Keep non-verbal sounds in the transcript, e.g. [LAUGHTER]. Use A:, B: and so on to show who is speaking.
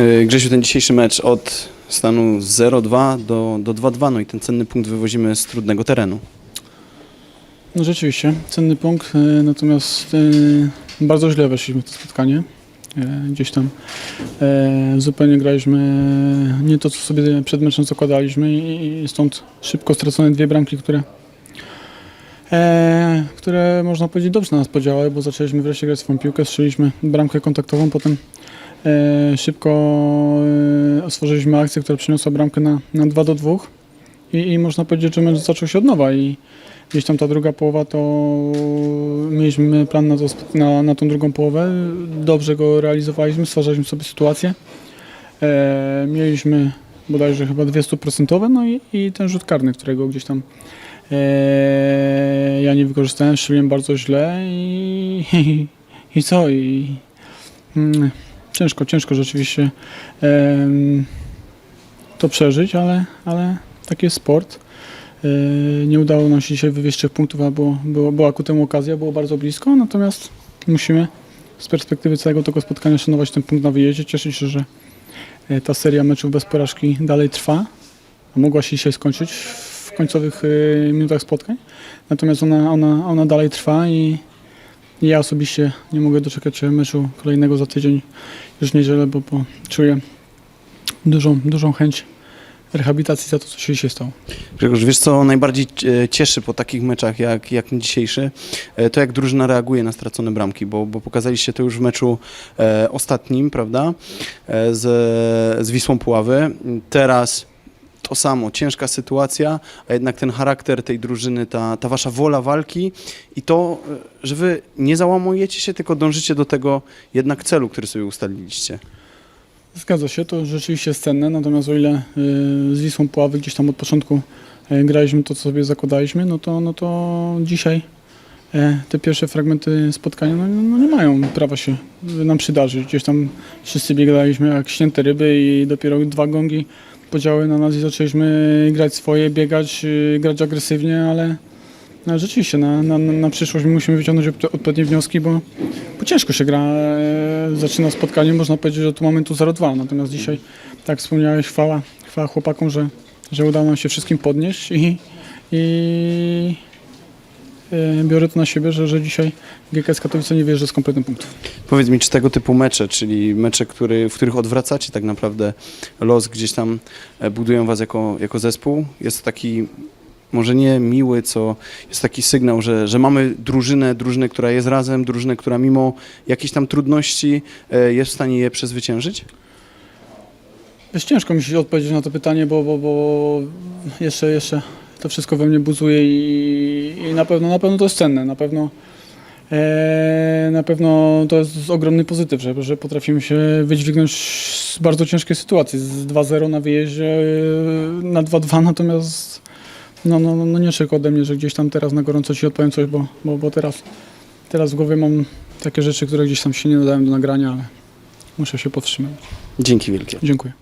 A: Yy, Grzesiu, ten dzisiejszy mecz od stanu 0-2 do, do 2-2, no i ten cenny punkt wywozimy z trudnego terenu.
B: No rzeczywiście, cenny punkt, e, natomiast e, bardzo źle weszliśmy w to spotkanie. E, Gdzieś tam e, zupełnie graliśmy nie to, co sobie przed meczem zakładaliśmy i stąd szybko stracone dwie bramki, które, e, które można powiedzieć dobrze na nas podziałały, bo zaczęliśmy wreszcie grać swoją piłkę, strzeliśmy bramkę kontaktową, potem e, szybko e, stworzyliśmy akcję, która przyniosła bramkę na, na 2 do 2 i, i można powiedzieć, że mecz zaczął się od nowa i gdzieś tam ta druga połowa to mieliśmy plan na, to, na, na tą drugą połowę. Dobrze go realizowaliśmy, stwarzaliśmy sobie sytuację. E, mieliśmy bodajże chyba dwie stuprocentowe, no i, i ten rzut karny, którego gdzieś tam e, ja nie wykorzystałem, strzeliłem bardzo źle i, [LAUGHS] i, i co? I, mm, ciężko, ciężko rzeczywiście em, to przeżyć, ale, ale taki jest sport. Yy, Nie udało nam się dzisiaj wywieźć trzech punktów, a było, było, była ku temu okazja, było bardzo blisko, natomiast musimy z perspektywy całego tego spotkania szanować ten punkt na wyjeździe, cieszyć się, że e, ta seria meczów bez porażki dalej trwa, mogła się dzisiaj skończyć w końcowych e, minutach spotkań, natomiast ona, ona, ona dalej trwa i ja osobiście nie mogę doczekać się meczu kolejnego za tydzień, już niedzielę, bo, bo czuję dużą, dużą chęć rehabilitacji za to, co się dzisiaj stało.
A: Grzegorz, wiesz co najbardziej e, cieszy po takich meczach jak, jak dzisiejszy? E, To jak drużyna reaguje na stracone bramki, bo, bo pokazaliście to już w meczu e, ostatnim, prawda, e, z, z Wisłą Puławy. Teraz to samo, ciężka sytuacja, a jednak ten charakter tej drużyny, ta, ta wasza wola walki i to, e, że wy nie załamujecie się, tylko dążycie do tego jednak celu, który sobie ustaliliście.
B: Zgadza się, to rzeczywiście jest cenne, natomiast o ile y, z Wisłą Puławy gdzieś tam od początku y, graliśmy to, co sobie zakładaliśmy, no to, no to dzisiaj e, te pierwsze fragmenty spotkania no, no nie mają prawa się nam przydarzyć. Gdzieś tam wszyscy biegaliśmy jak śnięte ryby i dopiero dwa gongi podziały na nas i zaczęliśmy grać swoje, biegać, y, grać agresywnie, ale no, rzeczywiście na, na, na przyszłość my musimy wyciągnąć odpo- odpowiednie wnioski, bo, bo ciężko się gra. E, zaczyna spotkanie, można powiedzieć, że od momentu 0-2. Natomiast dzisiaj, tak wspomniałeś, chwała, chwała chłopakom, że, że udało nam się wszystkim podnieść i, i e, biorę to na siebie, że, że dzisiaj GKS Katowice nie wyjeżdża z kompletnym punktów.
A: Powiedz mi, czy tego typu mecze, czyli mecze, który, w których odwracacie tak naprawdę los, gdzieś tam e, budują was jako, jako zespół, jest to taki może nie miły, co jest taki sygnał, że, że mamy drużynę, drużynę, która jest razem, drużynę, która mimo jakichś tam trudności e, jest w stanie je przezwyciężyć?
B: Jest ciężko mi się odpowiedzieć na to pytanie, bo, bo, bo jeszcze, jeszcze to wszystko we mnie buzuje i, i na pewno na pewno to jest cenne. Na pewno, e, na pewno to jest ogromny pozytyw, że, że potrafimy się wydźwignąć z bardzo ciężkiej sytuacji. Z 2-0 na wyjeździe e, na 2-2, natomiast no, no, no, no nie czeka ode mnie, że gdzieś tam teraz na gorąco ci odpowiem coś, bo, bo, bo teraz, teraz w głowie mam takie rzeczy, które gdzieś tam się nie nadają do nagrania, ale muszę się powstrzymać.
A: Dzięki wielkie.
B: Dziękuję.